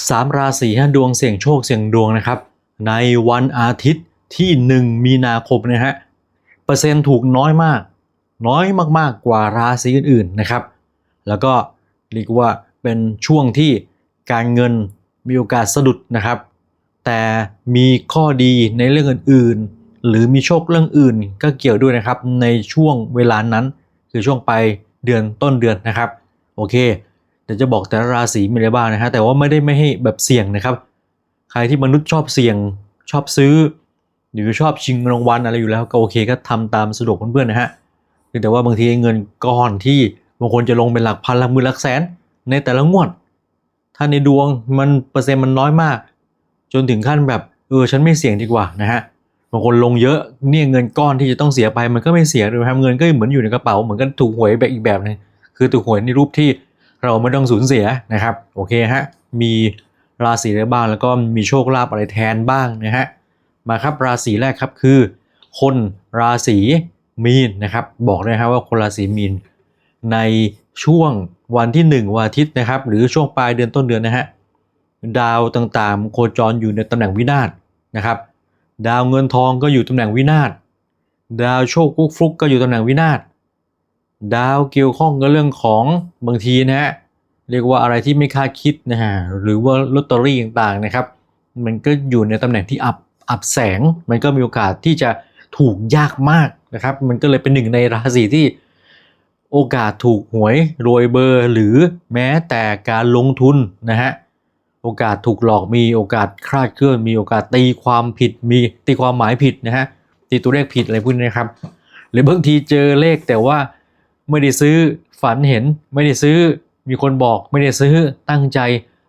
3ราศีฮะดวงเสี่ยงโชคเสี่ยงดวงนะครับ ในวันอาทิตย์ที่ 1 มีนาคมนะฮะเปอร์เซ็นต์ถูกน้อยมาก น้อยมากๆกว่าราศีอื่นๆนะครับ แล้วก็เรียกว่าเป็นช่วงที่การเงินมีโอกาสสะดุดนะครับ แต่มีข้อดีในเรื่องอื่นๆ หรือมีโชคเรื่องอื่นก็เกี่ยวด้วยนะครับในช่วงเวลานั้น คือช่วงไปเดือนต้นเดือนนะครับ โอเค เดี๋ยวจะบอกแต่ละราศีมีอะไรบ้างนะฮะแต่ว่าไม่ได้ไม่ให้แบบเสี่ยงนะครับ ใครที่มนุษย์ชอบเสี่ยงชอบซื้อ หรือชอบชิงรางวัลอะไรอยู่แล้วก็โอเคก็ทำตามสะดวกเพื่อนๆนะฮะแต่ว่าบางทีเงินก้อนที่บางคนจะลงเป็นหลักพันหลักหมื่นหลักแสน ในแต่ละงวด ถ้าในดวงมันเปอร์เซ็นต์มันน้อยมาก จนถึงขั้นแบบเออฉันไม่เสี่ยงดีกว่านะฮะบางคนลงเยอะเนี่ยเงินก้อนที่จะต้องเสียไปมันก็ไม่เสียเลยครับเงินก็เหมือนอยู่ในกระเป๋าเหมือนกันถูกหวยแบบอีกแบบหนึงคือถูกหวยในรูปที่ เราไม่ต้องสูญเสียนะครับโอเคฮะมีราศีอะไรบ้างแล้วก็มีโชคลาภอะไรแทนบ้างนะฮะมาครับราศีแรกครับคือ คนราศีมีนนะครับบอกเลยนะครับว่าคนราศีมีนในช่วงวันที่ 1 วันอาทิตย์นะครับ หรือช่วงปลายเดือนต้นเดือนนะฮะดาวต่างๆ โคจรอยู่ในตำแหน่งวินาศนะครับ ดาวเงินทองก็อยู่ตำแหน่งวินาศดาวโชคกุ๊กฟลุกก็อยู่ตำแหน่งวินาศ ดาวเกี่ยวข้องกับเรื่องของบางทีนะฮะเรียกว่าอะไรที่ไม่คาดคิดนะฮะหรือว่าลอตเตอรี่ต่างๆนะครับ มันก็อยู่ในตำแหน่งที่อับอับแสง มันก็มีโอกาสที่จะถูกยากมากนะครับ มันก็เลยเป็นหนึ่งในราศีที่โอกาสถูกหวยรวยเบอร์ หรือแม้แต่การลงทุนนะฮะโอกาสถูกหลอกมีโอกาสคลาดเคลื่อนมีโอกาสตีความผิดมีตีความหมายผิดนะฮะตีตัวเลขผิดอะไรพวกนี้นะครับ หรือบางทีเจอเลขแต่ว่า ไม่ได้ซื้อ ฝันเห็น ไม่ได้ซื้อ มีคนบอก ไม่ได้ซื้อ ตั้งใจ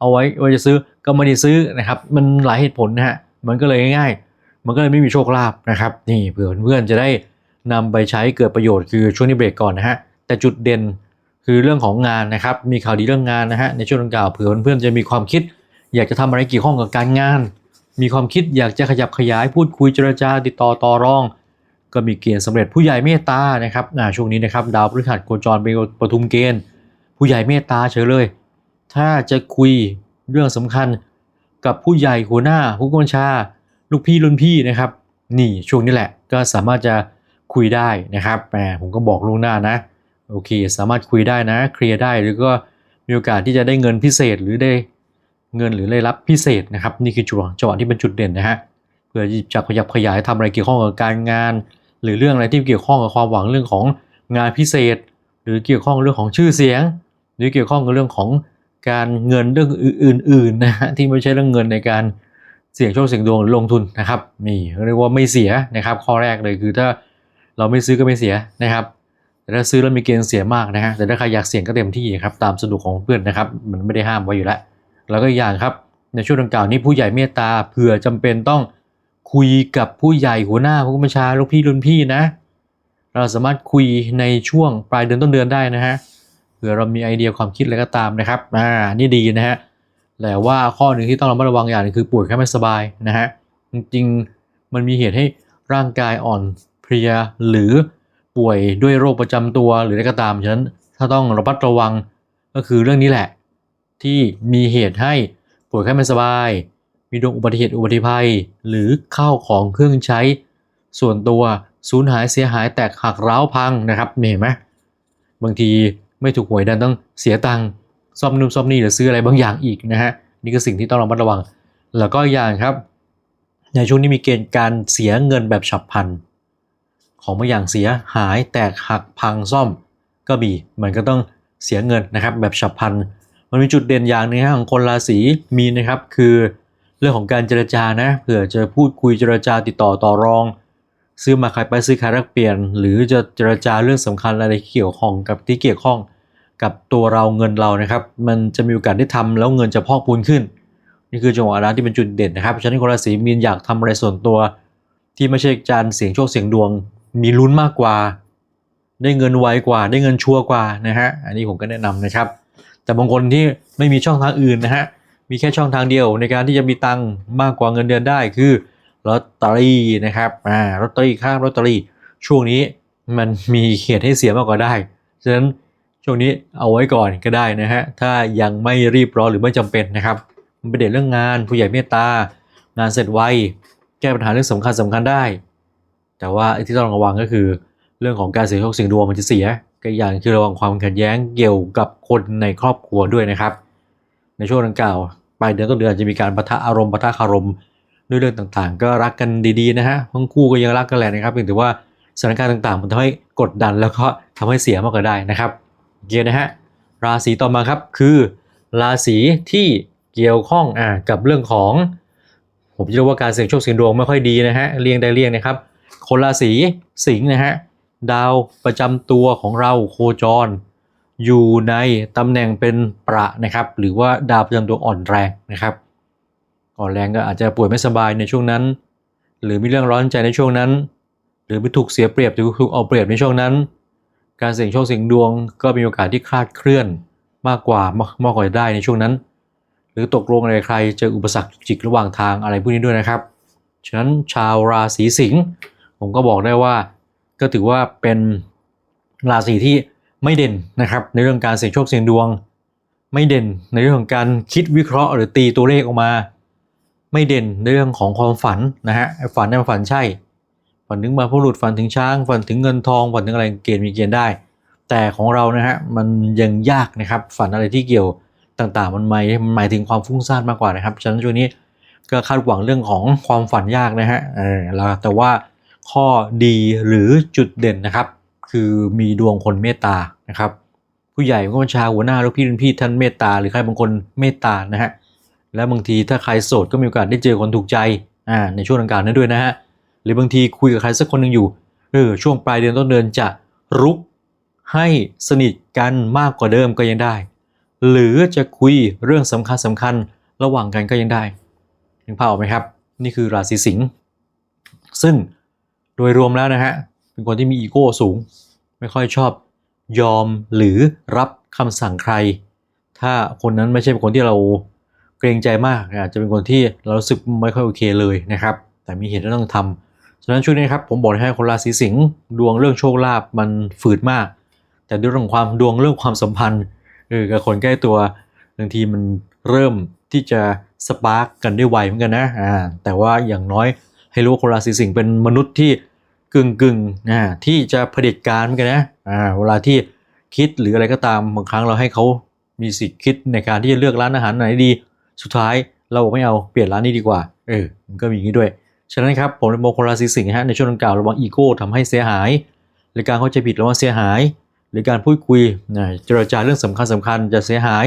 เอาไว้ว่าจะซื้อ ก็ไม่ได้ซื้อนะครับ มันหลายเหตุผลนะฮะ มันก็เลยง่ายๆ มันก็เลยไม่มีโชคลาภนะครับ นี่เผื่อเพื่อนๆจะได้นำไปใช้เกิดประโยชน์คือช่วงนี้เบรกก่อนนะฮะ แต่จุดเด่นคือเรื่องของงานนะครับ มีข่าวดีเรื่องงานนะฮะ ในช่วงดังกล่าวเผื่อเพื่อนๆจะมีความคิด อยากจะทำอะไรเกี่ยวข้องกับการงาน มีความคิดอยากจะขยับขยายพูดคุยเจรจาติดต่อต่อรอง ก็มีเกณฑ์สำเร็จผู้ใหญ่เมตตานะครับช่วงนี้นะครับดาวพฤหัสโคจรเป็นปทุมเกณฑ์ ผู้ใหญ่เมตตาเฉยเลย ถ้าจะคุยเรื่องสำคัญกับผู้ใหญ่หัวหน้าผู้กัญชา ลูกพี่รุ่นพี่นะครับ นี่ช่วงนี้แหละก็สามารถจะคุยได้นะครับแหมผมก็บอกล่วงหน้านะโอเค สามารถคุยได้นะเคลียร์ได้หรือก็มีโอกาสที่จะได้เงินพิเศษหรือได้เงินหรือได้รับพิเศษนะครับ นี่คือจังหวะจังหวะที่เป็นจุดเด่นนะฮะเพื่อจะขยับขยายทำอะไรเกี่ยวข้องกับการงาน หรือเรื่องอะไรที่เกี่ยวข้องกับความหวังเรื่องของงานพิเศษ หรือเกี่ยวข้องเรื่องของชื่อเสียง หรือเกี่ยวข้องกับเรื่องของการเงินเรื่องอื่นๆนะฮะที่ไม่ใช่เรื่องเงินในการเสี่ยงโชคเสี่ยงดวงหรือลงทุนนะครับนี่เรียกว่าไม่เสียนะครับ ข้อแรกเลยคือถ้าเราไม่ซื้อก็ไม่เสียนะครับ แต่ถ้าซื้อแล้วมีเกณฑ์เสียมากนะฮะแต่ถ้าใครอยากเสี่ยงก็เต็มที่ครับตามสะดวกของเพื่อนนะครับ มันไม่ได้ห้ามไว้อยู่แล้ว แล้วก็อีกอย่างครับในช่วงดังกล่าวนี้ผู้ใหญ่เมตตาเผื่อจำเป็นต้อง คุยกับผู้ใหญ่หัวหน้าผู้บัญชาลูกพี่รุ่นพี่นะ เราสามารถคุยในช่วงปลายเดือนต้นเดือนได้นะฮะเผื่อเรามีไอเดียความคิดอะไรก็ตามนะครับอ่านี่ดีนะฮะแต่ว่าข้อหนึ่งที่ต้องระมัดระวังอย่างหนึงคือป่วยแค่ไม่สบายนะฮะจริงๆมันมีเหตุให้ร่างกายอ่อนเพลียหรือป่วยด้วยโรคประจำตัวหรืออะไรก็ตามฉะนั้นถ้าต้องระมัดระวังก็คือเรื่องนี้แหละ ที่มีเหตุให้ป่วยแค่ไม่สบาย มีดวงอุบัติเหตุอุบัติภัย หรือข้าวของเครื่องใช้ ส่วนตัวสูญหายเสียหายแตกหักร้าวพังนะครับเห็นไหมบางทีไม่ถูกหวยดันต้องเสียตังค์ซ่อมนู่นซ่อมนี่หรือซื้ออะไรบางอย่างอีกนะฮะนี่คือสิ่งที่ต้องระมัดระวัง แล้วก็อย่างครับ ในช่วงนี้มีเกณฑ์การเสียเงินแบบฉับพลัน ของบางอย่างเสียหายแตกหักพังซ่อมก็มีมันก็ต้องเสียเงินนะครับแบบฉับพลัน มันมีจุดเด่นอย่างหนึงครับของคนราศีมีนะครับคือ เรื่องของการเจรจานะเผื่อจะพูดคุยเจรจาติดต่อต่อรอง ซื้อมาขายไปซื้อขายแลกเปลี่ยน หรือจะเจรจาเรื่องสำคัญอะไรที่เกี่ยวข้องกับที่เกี่ยวข้อง กับตัวเราเงินเรานะครับ มันจะมีโอกาสได้ทำแล้วเงินจะพอกพูนขึ้น นี่คือจังหวะนั้นที่เป็นจุดเด่นนะครับฉะนั้นคนราศีมีนอยากทำอะไรส่วนตัว ที่ไม่ใช่การเสี่ยงโชคเสี่ยงดวง มีลุ้นมากกว่า ได้เงินไวกว่า ได้เงินชัวร์กว่านะฮะอันนี้ผมก็แนะนำนะครับ แต่บางคนที่ไม่มีช่องทางอื่นนะฮะ มีแค่ช่องทางเดียวในการที่จะมีตังค์มากกว่าเงินเดือนได้คือลอตเตอรี่นะครับอ่าลอตเตอรี่ค่าลอตเตอรี่ช่วงนี้มันมีเหตุให้เสียมากกว่าได้ ฉะนั้นช่วงนี้เอาไว้ก่อนก็ได้นะฮะ ถ้ายังไม่รีบร้อนหรือไม่จำเป็นนะครับ มันเป็นเด่นเรื่องงานผู้ใหญ่เมตตา งานเสร็จไว แก้ปัญหาเรื่องสำคัญสำคัญได้ แต่ว่าที่ต้องระวังก็คือ เรื่องของการเสียโชคเสียงดวงมันจะเสียก็อย่างคือระวังความขัดแย้งเกี่ยวกับคนในครอบครัวด้วยนะครับ ในช่วงดังกล่าวปลายเดือนต้นเดือนจะมีการปะทะอารมณ์ปะทะคารมด้วยเรื่องต่างๆ ก็รักกันดีๆนะฮะทั้งคู่ก็ยังรักกันแหละนะครับเพียงแต่ว่าสถานการณ์ต่างๆ มันทำให้กดดันแล้วก็ทำให้เสียมากกว่าได้นะครับโอเคนะฮะราศีต่อมาครับคือ ราศีที่เกี่ยวข้องอ่ากับเรื่องของ ผมจะเรียกว่าการเสี่ยงโชคเสี่ยงดวงไม่ค่อยดีนะฮะเรียงได้เรียงนะครับคนราศีสิงห์นะฮะดาวประจำตัวของเราโคจร อยู่ในตำแหน่งเป็นประนะครับ หรือว่าดาวประจำตัวอ่อนแรงนะครับ อ่อนแรงก็อาจจะป่วยไม่สบายในช่วงนั้น หรือมีเรื่องร้อนใจในช่วงนั้น หรือไปถูกเสียเปรียบหรือถูกเอาเปรียบในช่วงนั้น การเสี่ยงโชคเสี่ยงดวง ก็มีโอกาสที่คลาดเคลื่อนมากกว่ามากมากกว่าได้ในช่วงนั้น หรือตกลงอะไรใครเจออุปสรรคจิกระหว่างทางอะไรพวกนี้ด้วยนะครับ ฉะนั้นชาวราศีสิงห์ผมก็บอกได้ว่า ก็ถือว่าเป็นราศีที่ ไม่เด่นนะครับในเรื่องการเสี่ยงโชคเสี่ยงดวง ไม่เด่นในเรื่องของการคิดวิเคราะห์ หรือตีตัวเลขออกมา ไม่เด่นในเรื่องของความฝันนะฮะฝันเนี่ยมันฝันใช่ ฝันถึงมาพูดฝันถึงช้าง ฝันถึงเงินทองฝันถึงอะไรเกณฑ์มีเกณฑ์ได้ แต่ของเรานะฮะมันยังยากนะครับฝันอะไรที่เกี่ยวต่างๆ มันหมายมันหมายถึงความฟุ้งซ่านมากกว่านะครับฉะนั้นช่วงนี้ก็คาดหวังเรื่องของความฝันยากนะฮะเออแล้วแต่ว่าข้อดีหรือจุดเด่นนะครับ คือมีดวงคนเมตตานะครับ ผู้ใหญ่ผู้บัญชาหัวหน้าลูกพี่รุ่นพี่ท่านเมตตาหรือใครบางคนเมตตานะฮะและบางทีถ้าใครโสดก็มีโอกาสได้เจอคนถูกใจอ่าในช่วงดังกล่าวนั้นด้วยนะฮะหรือบางทีคุยกับใครสักคนหนึ่งอยู่เออช่วงปลายเดือนต้นเดือนจะรุกให้สนิทกันมากกว่าเดิมก็ยังได้ หรือจะคุยเรื่องสำคัญสำคัญระหว่างกันก็ยังได้ยังพาออกไหมครับ นี่คือราศีสิงห์ซึ่งโดยรวมแล้วนะฮะ เป็นคนที่มีอีโก้สูง ไม่ค่อยชอบยอมหรือรับคำสั่งใคร ถ้าคนนั้นไม่ใช่เป็นคนที่เราเกรงใจมากอาจจะเป็นคนที่เรารู้สึกไม่ค่อยโอเคเลยนะครับ แต่มีเหตุที่ต้องทำฉะนั้นช่วงนี้ครับผมบอกให้คนราศีสิงห์ดวงเรื่องโชคลาภมันฝืดมาก แต่ด้วยเรื่องความดวงเรื่องความสัมพันธ์เออกับคนใกล้ตัวบางทีมันเริ่มที่จะสปาร์กกันได้ไวเหมือนกันนะอ่าแต่ว่าอย่างน้อยให้รู้ว่าคนราศีสิงห์เป็นมนุษย์ที่ กึ่งกึ่งๆอ่าที่จะเผด็จการเหมือนกันนะอ่าเวลาที่คิดหรืออะไรก็ตามบางครั้งเราให้เขามีสิทธิ์คิดในการที่จะเลือกร้านอาหารไหนดี สุดท้ายเราบอกไม่เอาเปลี่ยนร้านนี้ดีกว่าเออมันก็มีอย่างนี้ด้วยฉะนั้นครับผมเลยมองคนราศีสิงห์ฮะในช่วงดังกล่าวระวังอีโก้ทำให้เสียหาย หรือการเข้าใจผิดระวังเสียหาย หรือการพูดคุยนะเจรจาเรื่องสำคัญสำคัญจะเสียหาย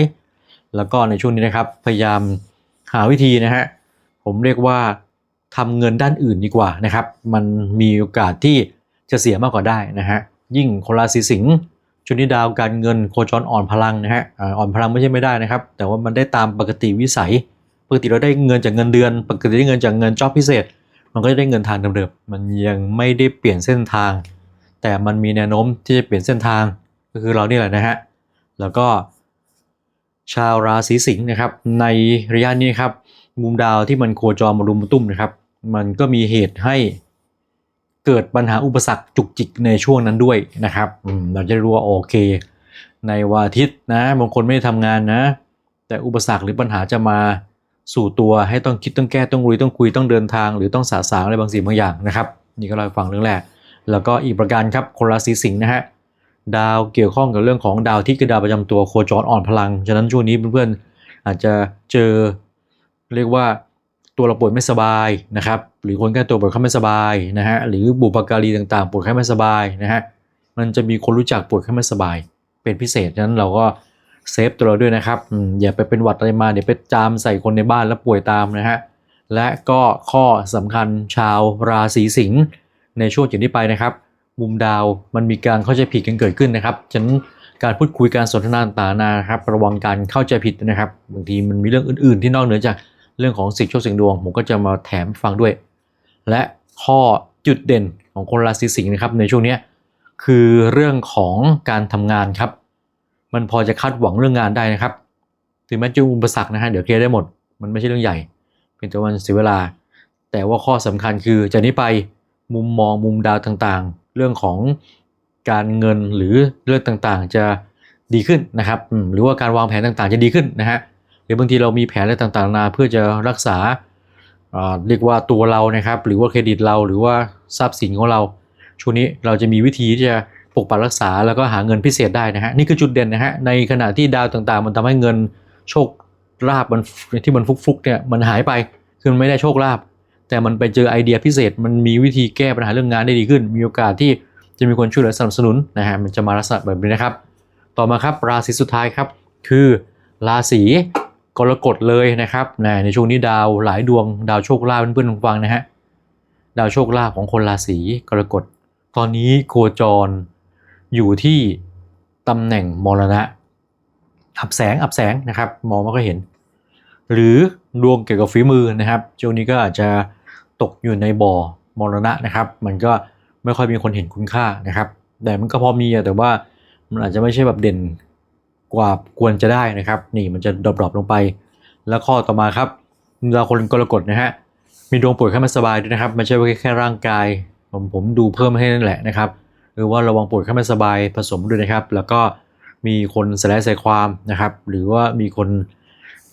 แล้วก็ในช่วงนี้นะครับพยายามหาวิธีนะฮะผมเรียกว่า ทำเงินด้านอื่นดีกว่านะครับ มันมีโอกาสที่จะเสียมากกว่าได้นะฮะ ยิ่งคนราศีสิงห์ช่วงนี้ดาวการเงินโคจรอ่อนพลังนะฮะ อ่อนพลังไม่ใช่ไม่ได้นะครับ แต่ว่ามันได้ตามปกติวิสัย ปกติเราได้เงินจากเงินเดือน ปกติได้เงินจากเงินจ็อบพิเศษ มันก็จะได้เงินทางเดิมๆ มันยังไม่ได้เปลี่ยนเส้นทาง แต่มันมีแนวโน้มที่จะเปลี่ยนเส้นทาง ก็คือเรานี่แหละนะฮะ แล้วก็ชาวราศีสิงห์นะครับ ในระยะนี้ครับมุมดาวที่มันโคจรมารุมมาตุ้มนะครับ มันก็มีเหตุให้เกิดปัญหาอุปสรรคจุกจิกในช่วงนั้นด้วยนะครับเราจะรู้ว่าโอเค ในวันอาทิตย์นะบางคนไม่ได้ทำงานนะ แต่อุปสรรคหรือปัญหาจะมาสู่ตัวให้ต้องคิดต้องแก้ต้องรุยต้องคุยต้องเดินทาง หรือต้องสาสางอะไรบางสิ่งบางอย่างนะครับ นี่ก็เราให้ฟังเรื่องแรก แล้วก็อีกประการครับคนราศีสิงห์นะฮะดาวเกี่ยวข้องกับเรื่องของดาวที่คือดาวประจำตัวโคจรอ่อนพลัง ฉะนั้นช่วงนี้เพื่อนๆอาจจะเจอเรียกว่า ตัวเราป่วยไม่สบายนะครับ หรือคนใกล้ตัวป่วยไข้ไม่สบายนะฮะหรือบุปการีต่างๆป่วยไข้ไม่สบายนะฮะมันจะมีคนรู้จักป่วยไข้ไม่สบาย เป็นพิเศษฉะนั้นเราก็เซฟตัวเราด้วยนะครับอย่าไปเป็นหวัดอะไรมาเดี๋ยวไปจามใส่คนในบ้านแล้วป่วยตามนะฮะและก็ข้อสำคัญชาวราศีสิงห์ในช่วงจากนี้ไปนะครับ มุมดาวมันมีการเข้าใจผิดกันเกิดขึ้นนะครับฉะนั้นการพูดคุยการสนทนาต่างๆนะครับ ระวังการเข้าใจผิดนะครับบางทีมันมีเรื่องอื่น ๆ ที่นอกเหนือจาก เรื่องของสิ่งโชคสิ่งดวง ผมก็จะมาแถมฟังด้วย และข้อจุดเด่นของคนราศีสิงห์นะครับในช่วงนี้คือเรื่องของการทำงานครับ มันพอจะคาดหวังเรื่องงานได้นะครับถึงแม้จะมีอุปสรรคนะฮะเดี๋ยวเคลียร์ได้หมด มันไม่ใช่เรื่องใหญ่ เป็นแต่วันเสียเวลา แต่ว่าข้อสำคัญคือจากนี้ไปมุมมองมุมดาวต่างๆ เรื่องของการเงินหรือเรื่องต่างๆ จะดีขึ้นนะครับหรือว่าการวางแผนต่างๆ จะดีขึ้นนะฮะ รือบางทีเรามีแผนอะไรต่างๆนานาเพื่อจะรักษาเรียกว่าตัวเรานะครับ หรือว่าเครดิตเราหรือว่าทรัพย์สินของเราช่วงนี้เราจะมีวิธีที่จะปกปักรักษาแล้วก็หาเงินพิเศษได้นะฮะนี่คือจุดเด่นนะฮะในขณะที่ดาวต่างๆ มันทำให้เงินโชคลาบมันที่มันฟุกๆเนี่ยมันหายไปคือมันไม่ได้โชคลาภแต่มันไปเจอไอเดียพิเศษ มันมีวิธีแก้ปัญหาเรื่องงานได้ดีขึ้น มีโอกาสที่จะมีคนช่วยเหลือสนับสนุนนะฮะมันจะมาลักษณะแบบนี้นะครับ ต่อมาครับราศีสุดท้ายครับ คือราศี กรกฎเลยนะครับนะในช่วงนี้ดาวหลายดวงดาวโชคลาภเพื่อนๆฟังนะฮะดาวโชคลาภของคนราศีกรกฎ ตอนนี้โคจรอยู่ที่ตำแหน่งมรณะ อับแสงอับแสงนะครับมองไม่ค่อยเห็น หรือดวงเกี่ยวกับฝีมือนะครับช่วงนี้ก็อาจจะตกอยู่ในบ่อมรณะนะครับ มันก็ไม่ค่อยมีคนเห็นคุณค่านะครับ แต่มันก็พอมีอะแต่ว่ามันอาจจะไม่ใช่แบบเด่น กว่าควรจะได้นะครับ นี่มันจะดรอปลงไป แล้วข้อต่อมาครับดาคนกรกฎนะฮะมีดวงป่วยไข้ไม่สบายด้วยนะครับไม่ใช่ว่าแค่ร่างกายผมผมดูเพิ่มให้นั่นแหละนะครับหรือว่าระวังป่วยไข้ไม่สบายผสมด้วยนะครับ แล้วก็มีคนแสลงใส่ความนะครับ หรือว่ามีคน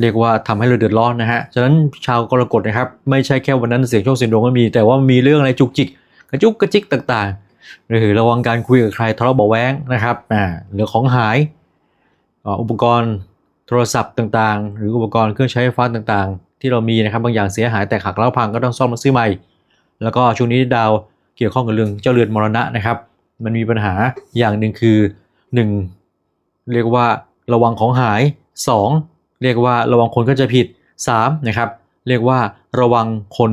เรียกว่าทำให้เราเดือดร้อนนะฮะ ฉะนั้นชาวกรกฎนะครับ ไม่ใช่แค่วันนั้นเสียงโชคเสียงดวงก็มี แต่ว่ามีเรื่องอะไรจุกจิก กระจุกกระจิกต่างๆ หรือระวังการคุยกับใครทะเลาะเบาแว้งนะครับอ่าหรือของหาย อุปกรณ์โทรศัพท์ต่างๆ หรืออุปกรณ์เครื่องใช้ไฟฟ้าต่างๆ ที่เรามีนะครับบางอย่างเสียหายแต่หักแล้วพังก็ต้องซ่อมมาซื้อใหม่ แล้วก็ช่วงนี้ดาวเกี่ยวข้องกับเรื่องเจ้าเรือนมรณะนะครับ มันมีปัญหาอย่างหนึ่งคือ 1. เรียกว่าระวังของหาย 2. เรียกว่าระวังคนก็จะผิด 3. นะครับเรียกว่าระวังคน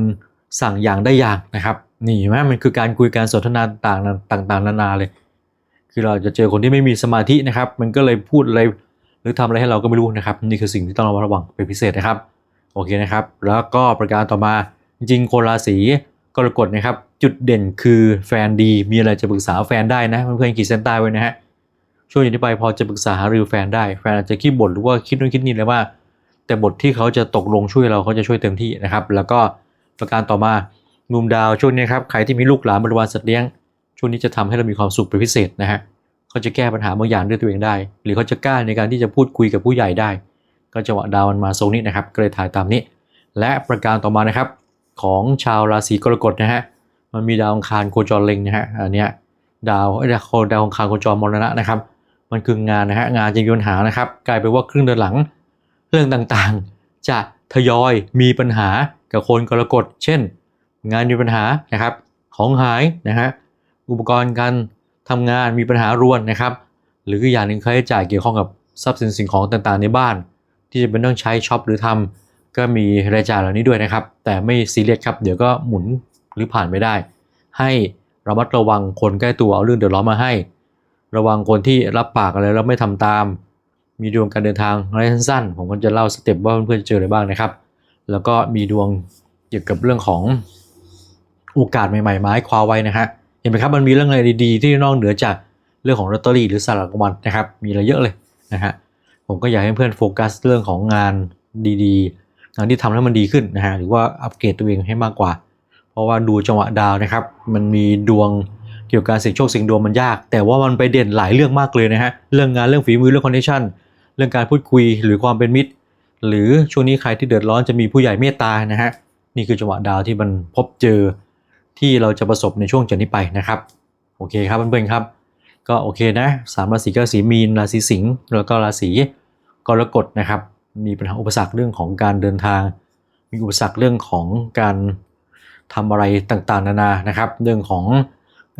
สั่งอย่างได้อย่างนะครับนี่เห็นไหมมันคือการคุยการสนทนาต่างๆต่างๆนานาเลย คือเราจะเจอคนที่ไม่มีสมาธินะครับ มันก็เลยพูดอะไร รือทำอะไรให้เราก็ไม่รู้นะครับ นี่คือสิ่งที่ต้องระวังเป็นพิเศษนะครับ โอเคนะครับ แล้วก็ประการต่อมาจริงๆคนราศีกรกฎนะครับ จุดเด่นคือแฟนดี มีอะไรจะปรึกษาแฟนได้นะเพื่อนๆขีดเส้นใต้ไว้นะฮะช่วงอย่างนี้ไปพอจะปรึกษาหารือแฟนได้แฟนอาจจะคิดบ่นหรือว่าคิดนู่นคิดนี่เลยว่า แต่บทที่เขาจะตกลงช่วยเราเขาจะช่วยเต็มที่นะครับ แล้วก็ประการต่อมามุมดาวช่วงนี้ครับใครที่มีลูกหลานบริวารสัตว์เลี้ยงช่วงนี้จะทำให้เรามีความสุขเป็นพิเศษนะฮะ เขาจะแก้ปัญหาบางอย่างด้วยตัวเองได้ หรือเขาจะกล้าในการที่จะพูดคุยกับผู้ใหญ่ได้ ก็จังหวะดาวมันมาโซนนี้นะครับก็เลยถ่ายตามนี้ และประการต่อมานะครับของชาวราศีกรกฎนะฮะมันมีดาวองคารโคจรเล็งนะฮะอันเนี้ยดาวเอ้ดาวดาวองคารโคจรมรณะนะครับ มันคืองานนะฮะงานจะมีปัญหานะครับ กลายเป็นว่าครึ่งเดือนหลัง เรื่องต่างๆ จะทยอยมีปัญหากับคนกรกฎเช่น งานมีปัญหานะครับของหายนะฮะอุปกรณ์การ ทำงานมีปัญหารวนนะครับ หรืออย่างหนึ่งค่าใช้จ่ายเกี่ยวข้องกับทรัพย์สินสิ่งของต่างๆ ในบ้าน ที่จะเป็นต้องใช้ช็อปหรือทำก็มีรายจ่ายเหล่านี้ด้วยนะครับ แต่ไม่ซีเรียสครับ เดี๋ยวก็หมุนหรือผ่านไปได้ ให้ระมัดระวังคนใกล้ตัวเอาเรื่องเดือดร้อนมาให้ ระวังคนที่รับปากอะไรแล้วไม่ทำตาม มีดวงการเดินทางระยะสั้นๆผมก็จะเล่าสเต็ปว่าเพื่อนๆเจออะไรบ้างนะครับ แล้วก็มีดวงเกี่ยวกับเรื่องของโอกาสใหม่ๆมาให้คว้าไว้นะฮะ ห็นไหมครับมันมีเรื่องอะไรดีๆ ที่นอกเหนือจากเรื่องของลอตเตอรี่หรือสลากรางวัลนะครับ มีอะไรเยอะเลยนะฮะผมก็อยากให้เพื่อนโฟกัสเรื่องของงานดีๆ งานที่ทำให้มันดีขึ้นนะฮะหรือว่าอัปเกรดตัวเองให้มากกว่า เพราะว่าดูจังหวะดาวนะครับ มันมีดวงเกี่ยวกับการเสี่ยงโชคเสี่ยงดวงมันยาก แต่ว่ามันไปเด่นหลายเรื่องมากเลยนะฮะเรื่องงานเรื่องฝีมือเรื่องคอนเนคชั่นเรื่องการพูดคุยหรือความเป็นมิตร หรือช่วงนี้ใครที่เดือดร้อนจะมีผู้ใหญ่เมตตานะฮะนี่คือจังหวะดาวที่มันพบเจอ ที่เราจะประสบในช่วงจากนี้ไปนะครับ โอเคครับเพื่อนๆครับ ก็โอเคนะสามราศีก็ราศีมีน ราศีสิงห์แล้วก็ราศีกรกฎนะครับ มีปัญหาอุปสรรคเรื่องของการเดินทาง มีอุปสรรคเรื่องของการทำอะไรต่างๆ นานานะครับ เรื่องของ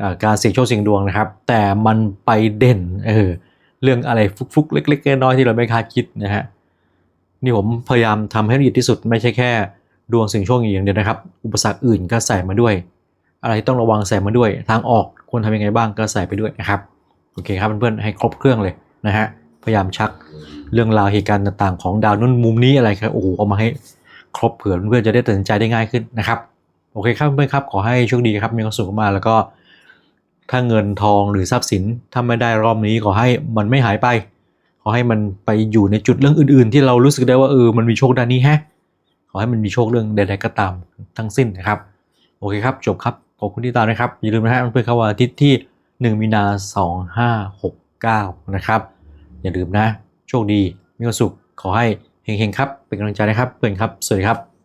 อการเสี่ยงโชคเสี่ยงดวงนะครับ แต่มันไปเด่นเออเรื่องอะไรฟุกๆ เล็กๆน้อยๆที่เราไม่คาดคิดนะฮะนี่ผมพยายามทำให้ละเอียดที่สุดไม่ใช่แค่ดวงเสี่ยงโชคอย่างเดียวนะครับ อุปสรรคอื่นก็ใส่มาด้วย อะไรที่ต้องระวังใส่มาด้วย ทางออกควรทำยังไงบ้างก็ใส่ไปด้วยนะครับ โอเคครับเพื่อนๆให้ครบเครื่องเลยนะฮะ พยายามชักเรื่องราวเหตุการณ์ต่างๆ ของดาวนุ่นมุมนี้อะไรครับ โอ้โหเอามาให้ครบเผื่อเพื่อนจะได้ตัดสินใจได้ง่ายขึ้นนะครับ โอเคครับเพื่อนๆครับ ขอให้โชคดีครับ มีความสุขมากแล้วก็ ถ้าเงินทองหรือทรัพย์สินถ้าไม่ได้รอบนี้ขอให้มันไม่หายไป ขอให้มันไปอยู่ในจุดเรื่องอื่น ๆ ที่เรารู้สึกได้ว่าเออ มันมีโชคด้านนี้แฮะ ขอให้มันมีโชคเรื่องใดๆก็ตามทั้งสิ้นนะครับ โอเคครับ จบครับ ขอบคุณที่ตามนะครับ อย่าลืมนะฮะเพื่อนคาวันอาทิตย์ที่ 1 มีนา 2569 นะครับ อย่าลืมนะ โชคดี มีความสุข ขอให้เฮงๆครับ เป็นกำลังใจนะครับ เพื่อนครับ สวัสดีครับ